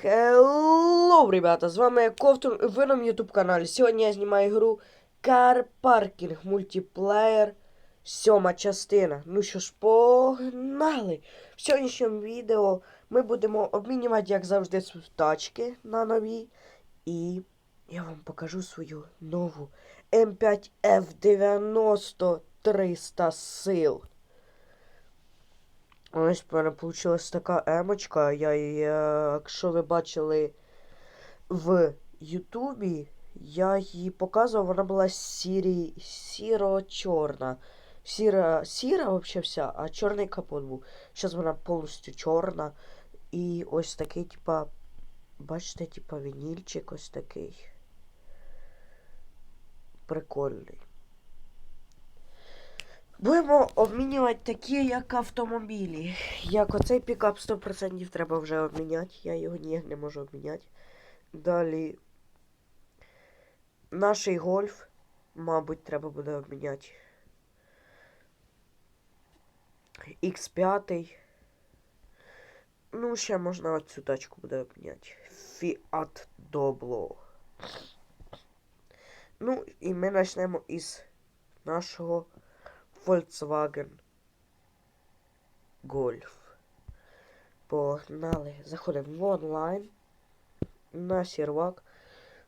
Хеллоу, ребята! З вами Ковтун, ви на ютуб каналі. Сьогодні я знімаю гру Car Parking мультиплеєр, сьома частина. Ну що ж, погнали! В сьогоднішньому відео ми будемо обмінювати, як завжди, тачки на нові. І я вам покажу свою нову М5F90 300 сил. Ось в мене вийшла така емочка. Я її, е, якщо ви бачили в Ютубі, я її показував, вона була сірі, сіро-чорна. Сіра, сіра вообще вся, а чорний капот був. Зараз вона повністю чорна. І ось такий, типа, бачите, типа вінільчик ось такий. Прикольний. Будемо обмінювати такі, як автомобілі. Як оцей пікап 100% треба вже обміняти. Я його ніяк не можу обміняти. Далі. Наш гольф, мабуть, треба буде обміняти. X5. Ну, ще можна оцю тачку буде обміняти. Fiat Doblo. Ну, і ми почнемо із нашого Volkswagen Golf. Погнали. Заходимо в онлайн. На сервак.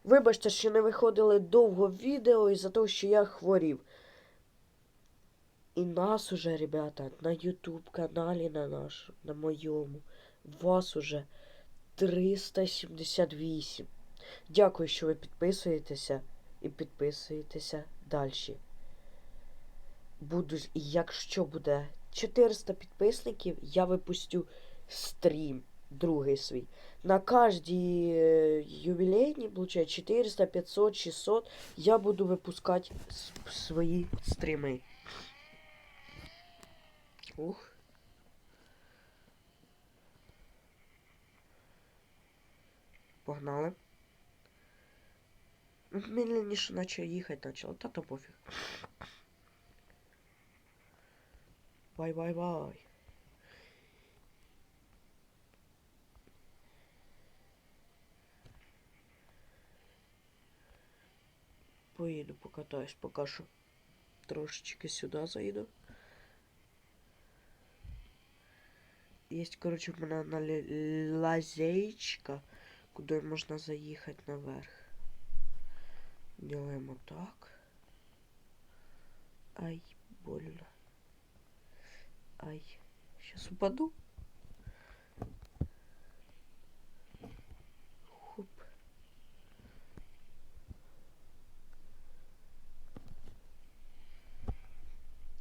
Вибачте, що не виходили довго відео із-за того, що я хворів. І нас уже, ребята, на YouTube каналі на наш, на моєму, вас уже 378. Дякую, що ви підписуєтеся і підписуєтеся далі буду, якщо буде 400 підписників, я випустю стрім, другий свій. На кожній ювілейній, получає 400, 500, 600, я буду випускати свої стріми. Ух. Погнали. Медленніше наче їхати почало, та то пофіг. Бай, бай, бай. Поїду покатаюсь, поки що трошечки сюди заїду. Есть, короче, в мене на лі- лазеечка, куди можна заїхати наверх. Делаємо так. Ай, больно. Ай, сейчас упаду. Хоп.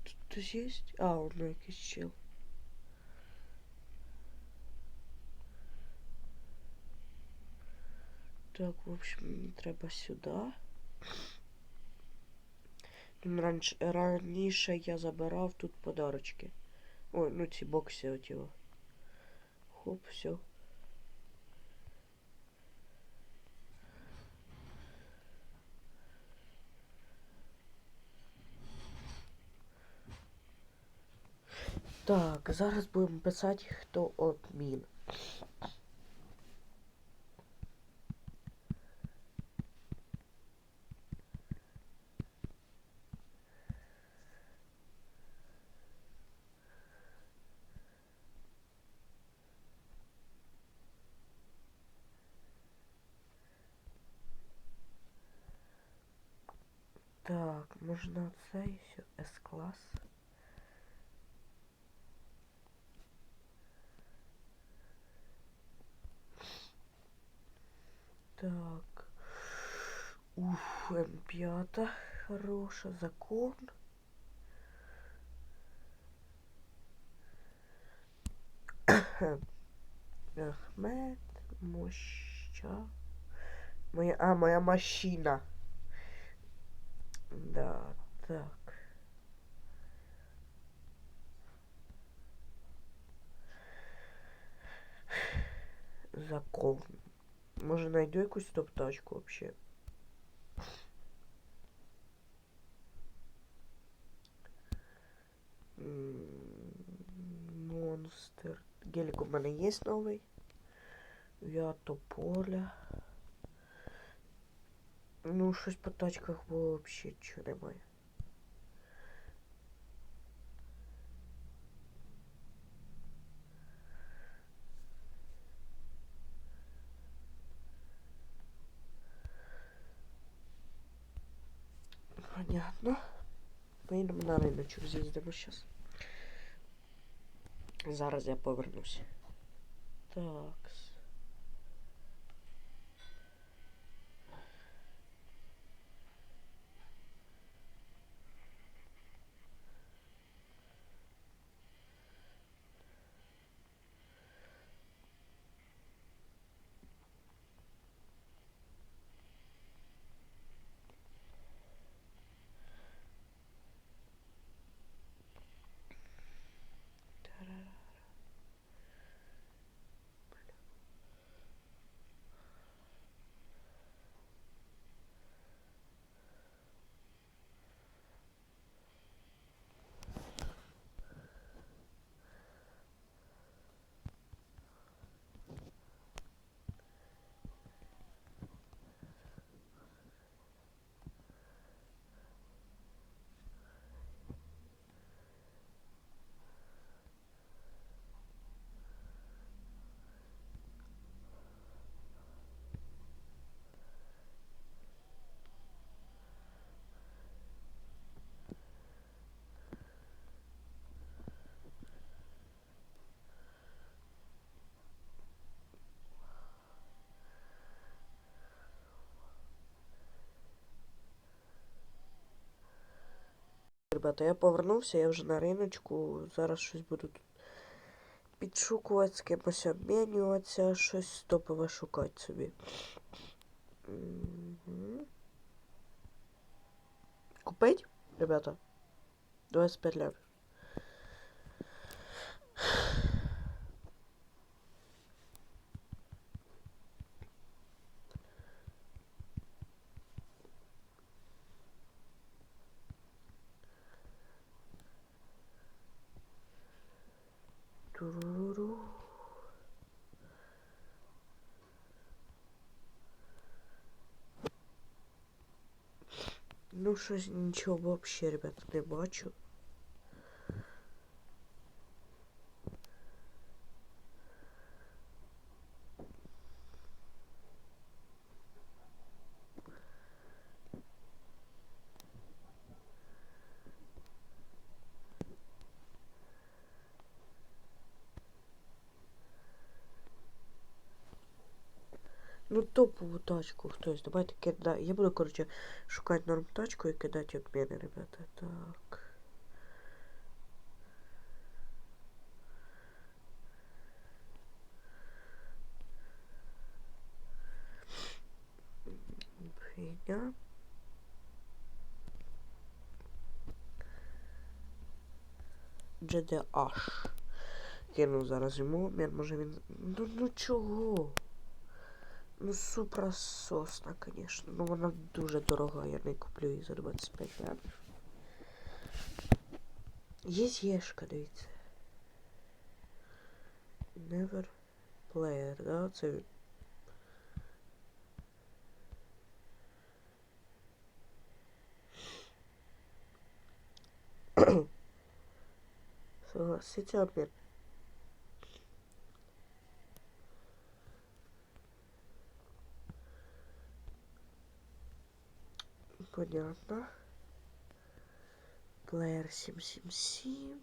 Тут есть? А, воно якийсь чел. Так, в общем, треба сюди. Там Раніше, раніше я забирав тут подарочки. Ой, ну ці бокси от його. Хоп, все. Так, зараз будемо писати, хто обмін. Можна цей С-клас. Так. Уф, М5. Хороша. Закон. Ахмед. Моща. Моя, а, моя машина. Да, так. Закон. Може найду якусь топ-тачку вообще. М, Монстр. Гелик у мене є новий. Я тополя. Ну, щось по тачках взагалі нічого немає. Понятно. Поїдемо на риночок з'їздимо зараз. Зараз я повернусь. Так. Ребята, я повернувся, я вже на риночку. Зараз щось буду тут підшукувати, з кимось обмінюватися, щось стопове шукати собі. Купить, ребята? 25 лямів. Туруру. Ну, щось нічого вообще, ребята, не бачу. Ну, топову тачку хтось. Давайте кидати. Я буду, короче, шукати норм тачку і кидати обміни, ребята. Так. Фігня. GDH. Кину зараз йому обмін, може він. Ну ну чого? Ну, супра сосна, конечно. Ну, вона дуже дорога, я не куплю її за 25 лямів. Є єшка, дивіться. Never player, да? Це він. Согласиться обмін. Понятно. Плеер 777.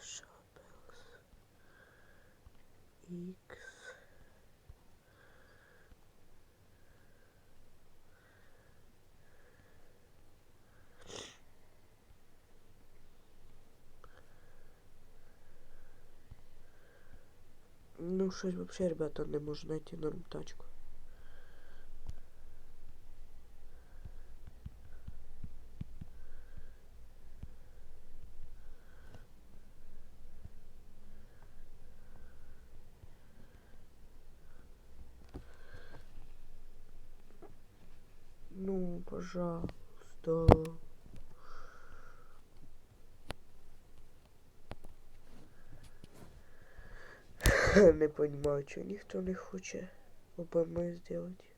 Шопелс. X. Ну, щось вообще, ребята, не можу знайти норм тачку. Ну, пожалуйста. Не понимаю, чого ніхто не хоче ОБМ сделать.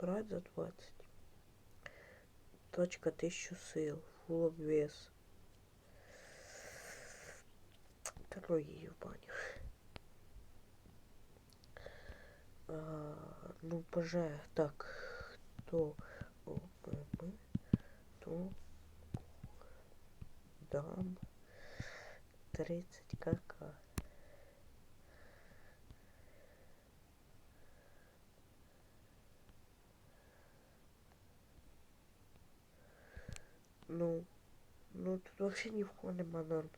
Брать за 20. Точка 1000 сил. Full обвес. Та ну А, ну, боже, так. Хто ОБМ, то дам 30 кк. Ну, ну тут вообще ні в кого нема норм.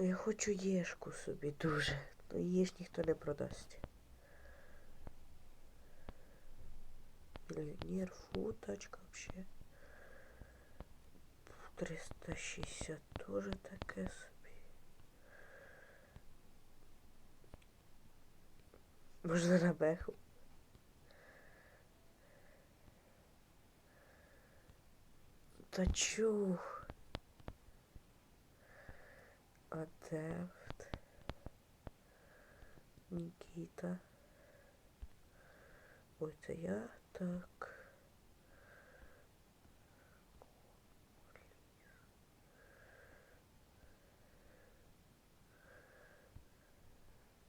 Я хочу єшку собі дуже. Ну єш ніхто не продасть. Миллионер, фу, тачка вообще. 360 тоже таке собі. Можна на беху. Та чу. Адепт. Нікіта. Ой, це я так.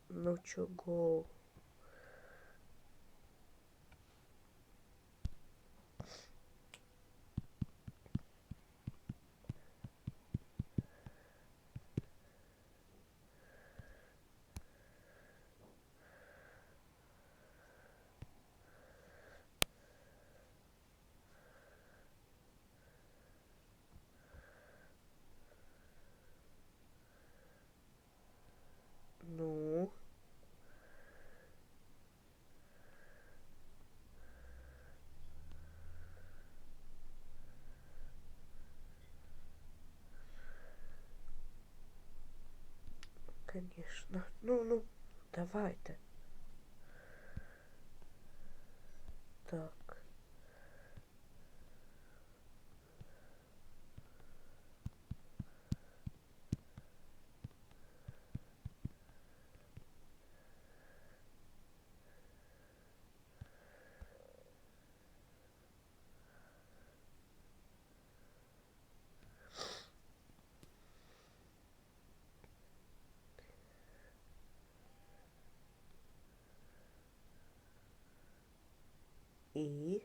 Ну Конечно. Ну, ну, давайте. Так. І.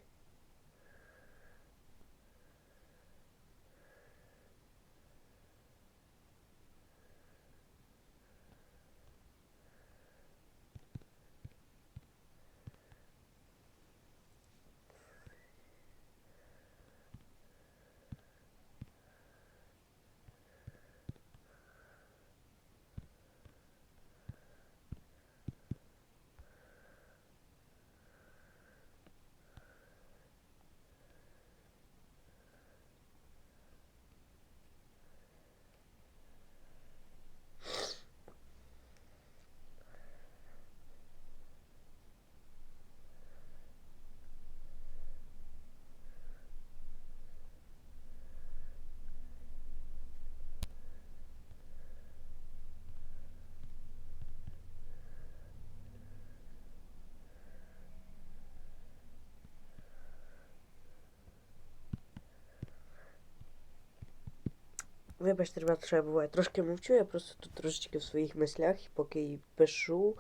Вибачте, ребята, що я буває. Трошки мовчу, я просто тут трошечки в своїх мислях, поки і пишу,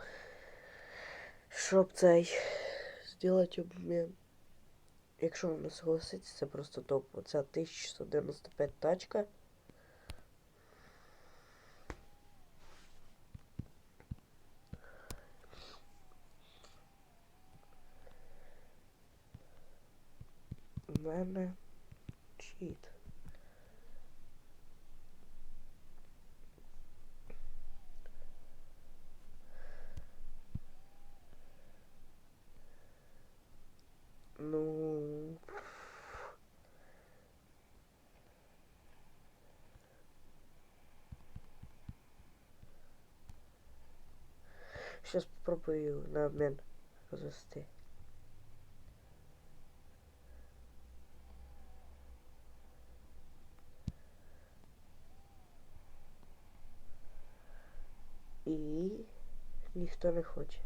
щоб цей зробити обмін. Якщо вона согласиться, це просто топ. Оця 1695 тачка. У мене чіт. Ну. Сейчас попробую на обмен розвести. І ніхто не хоче.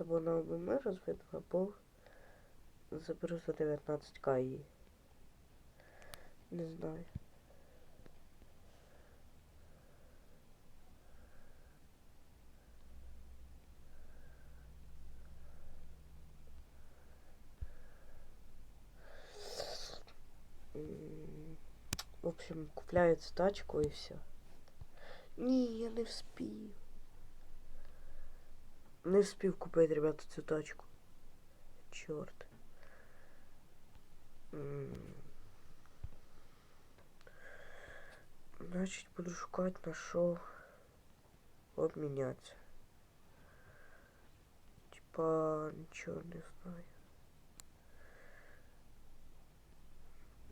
На ОБМ розведу, або заберу за 19к її. Не знаю. В общем, купляется тачку и все. Ні, я не вспів. Не вспів купити, ребята, цю тачку. Чорт. М. Значить, буду шукати на що обмінятися. Типа, нічого не знаю.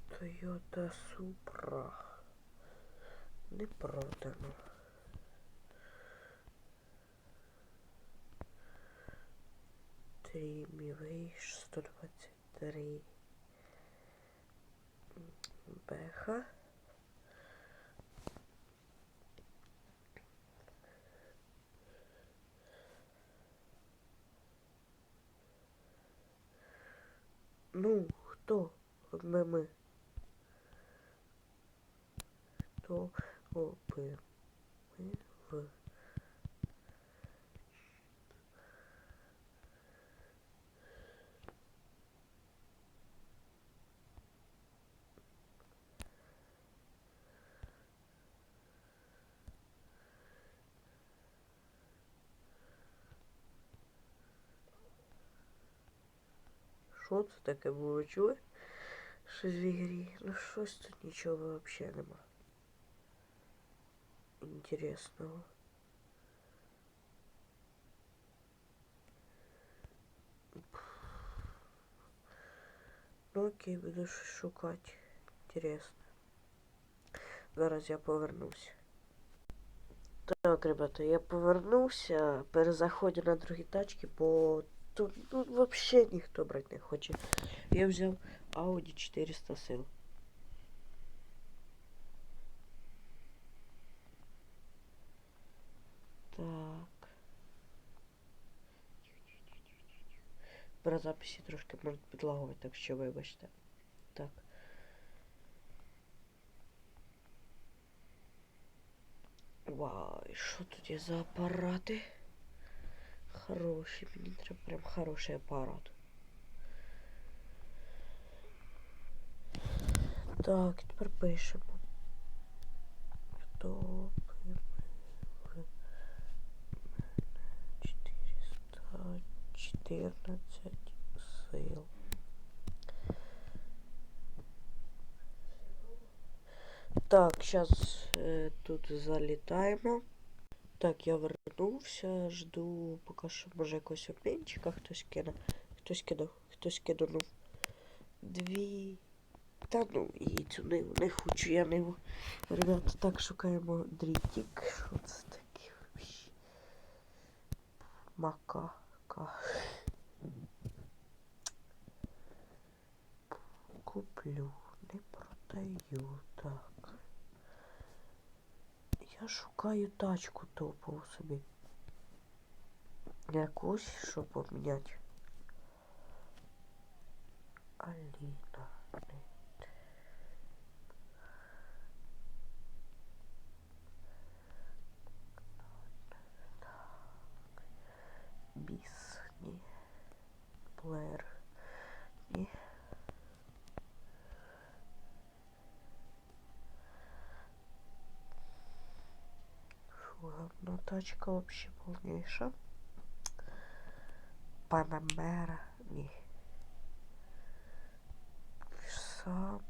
Toyota Supra. Не продано. Три Мівейш 123. Беха. Ну, хто? Ми ми. Хто? Ми в. Що це таке було чули? Щось в ігрі. Ну щось тут нічого взагалі нема. Інтересного. Ну окей, буду щось шукати. Інтересно. Зараз я повернуся. Так, ребята, я повернувся. Перезаходжу на другі тачки, бо тут ну, вообще ніхто брати не хоче. Я взяв Audi 400 сил. Так. Про записі трошки можуть підлагувати, так що вибачте. Так. Вау, і що тут є за апарати? Хороший, мені треба прям хороший апарат. Так, тепер пишемо. Хто мене 414 сил. Так, сейчас э, тут залітаємо. Так, я вернувся, жду поки що може якогось обмінчика хтось кине. Хтось кинув, хтось кинув дві. Та ну і цю ниву не хочу я ниву. Ребята, так шукаємо дрітік. Що це таке вообще? Макака. Куплю, не продаю. Я шукаю тачку топову собі. Якусь, щоб обміняти. Аліна. тачка вообще полнейша. Панамера. Ні. Сап.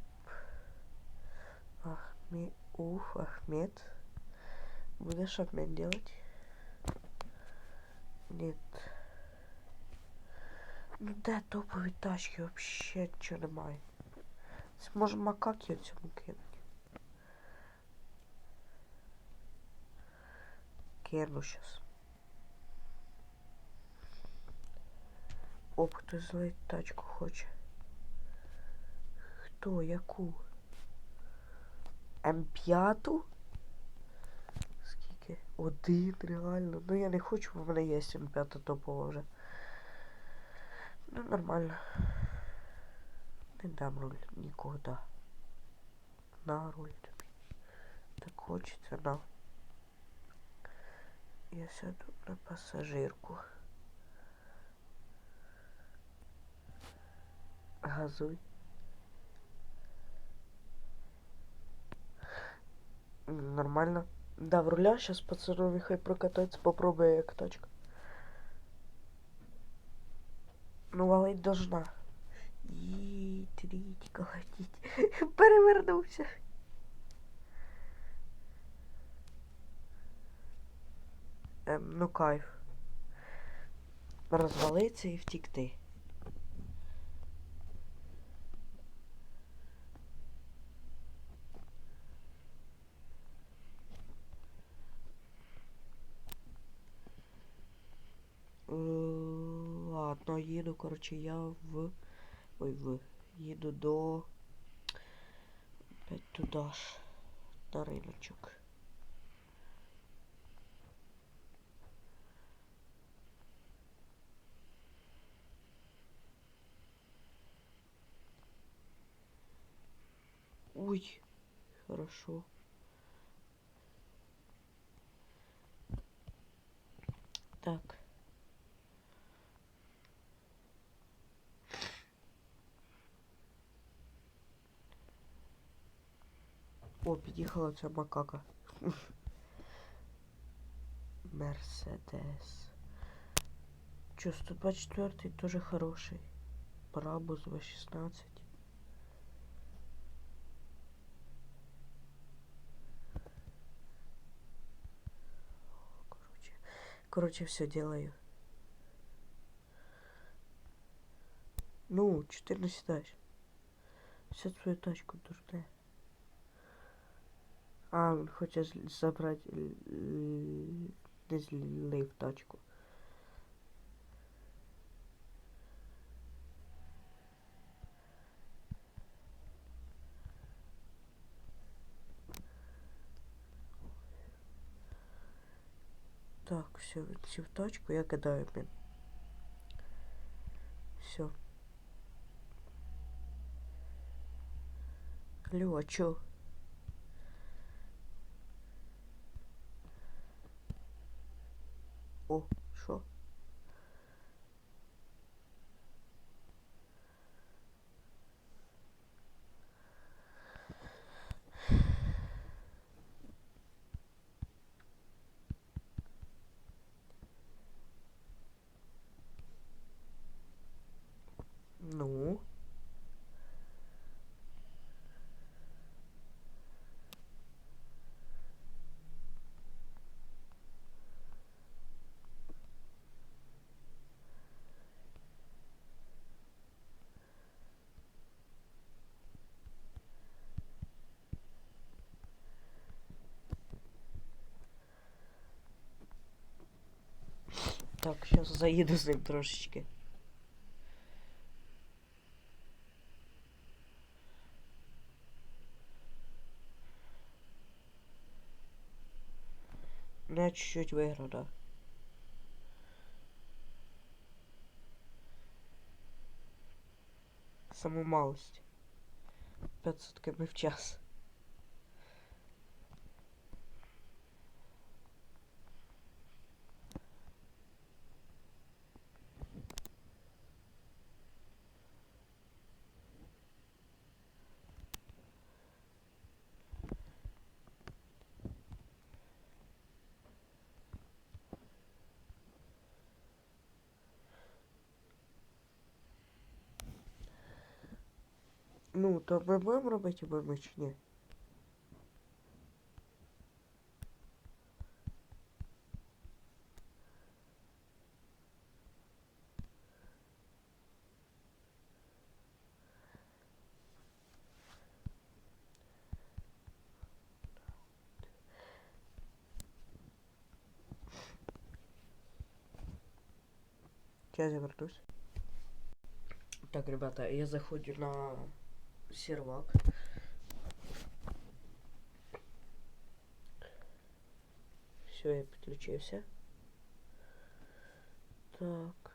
Ахмед. Уф, Ахмед. Будешь обмен делать? Нет. Ну де топові тачки вообще нічого немає. Це може макаки в цьому кинуть. Кину. Оп, хтось злить тачку хоче. Хто? Яку? М5? Скільки? Один, реально. Ну я не хочу, бо в мене є М5 топова вже. Ну, нормально. Не дам руль нікуди. На руль тобі. Так хочеться, на. Я сяду на пасажирку. Газуй. Нормально. Да, в руля сейчас пацану хай прокататься, попробуй як тачка. Ну, валить должна. Їдь, рідь, колотіть. Перевернувся. Ем, ну кайф. Розвалиться і втікти. Е, Ладно, їду, коротше, я в. Ой, в. Їду до. Опять туди ж. На риночок. Ой, хорошо. Так. О, під'їхала ця макака. Мерседес. Чё, 124 тоже хороший. Брабус 216. Короче, короче, все делаю. Ну, 14 даешь. Все свою тачку дурная. А, він хоче з- забрати л- л- не злив тачку. Так, все, він сів в тачку, я кидаю блін. Все. Алло, а чо? О, що? Ну? Так, сейчас заїду з ним трошечки. Я чуть-чуть виграв, да. Саму малость. 500 км в час. Ну, то ми будемо робити обойми чи ні? Я завертусь. Так, ребята, я заходжу на сервак. Все, я підключився. Так.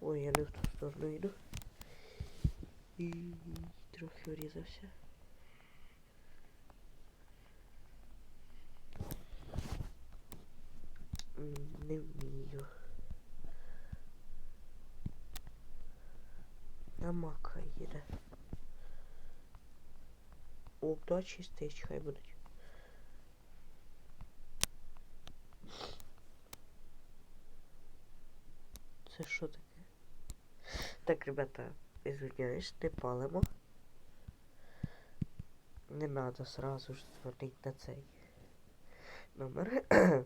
Ой, я не в ту сторону йду. І трохи врізався. М, Не вмію. На мака їде. О, да, чистич, хай будуть. Це що таке? Так, ребята, извиняюсь, не палимо. Не надо сразу ж дзвонить на цей номер.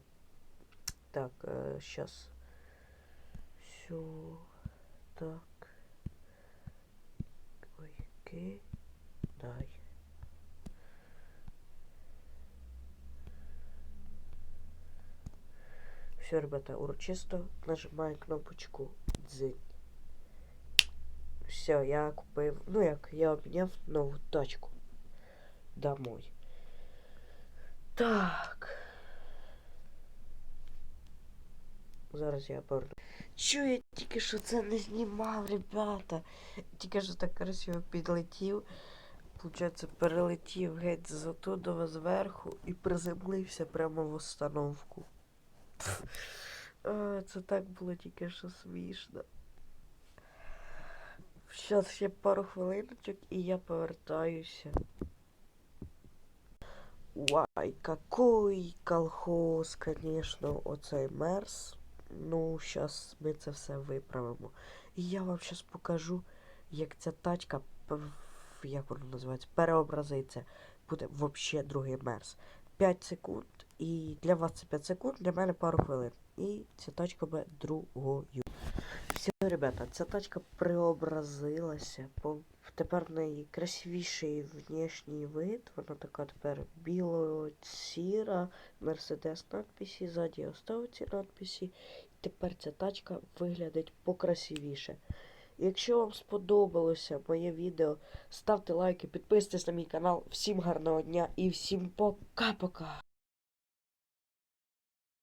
так, сейчас. Все. Так. Кидай. Все, ребята, урочисто нажимаю кнопочку дзинь. Все, я купив. Ну як, я обміняв нову тачку. Домой. Так. Зараз я поверну. Чу я тільки що це не знімав, ребята. Тільки що так красиво підлетів. Получається, перелетів геть з отудова зверху і приземлився прямо в установку. Це так було тільки що смішно. Зараз ще пару хвилиночок і я повертаюся. Уай, какой колхоз, конечно, оцей мерс. Ну, зараз ми це все виправимо. І я вам зараз покажу, як ця тачка, як воно називається, переобразиться. Буде взагалі другий мерс. 5 секунд, і для вас це 5 секунд, для мене пару хвилин. І ця тачка буде другою. Все, ребята, ця тачка преобразилася. Тепер в неї красивіший внешній вид. Вона така тепер біло-сіра, Мерседес надписі, ззаді остав ці надписі. Тепер ця тачка виглядить покрасивіше. Якщо вам сподобалося моє відео, ставте лайки, підписуйтесь на мій канал. Всім гарного дня і всім пока-пока!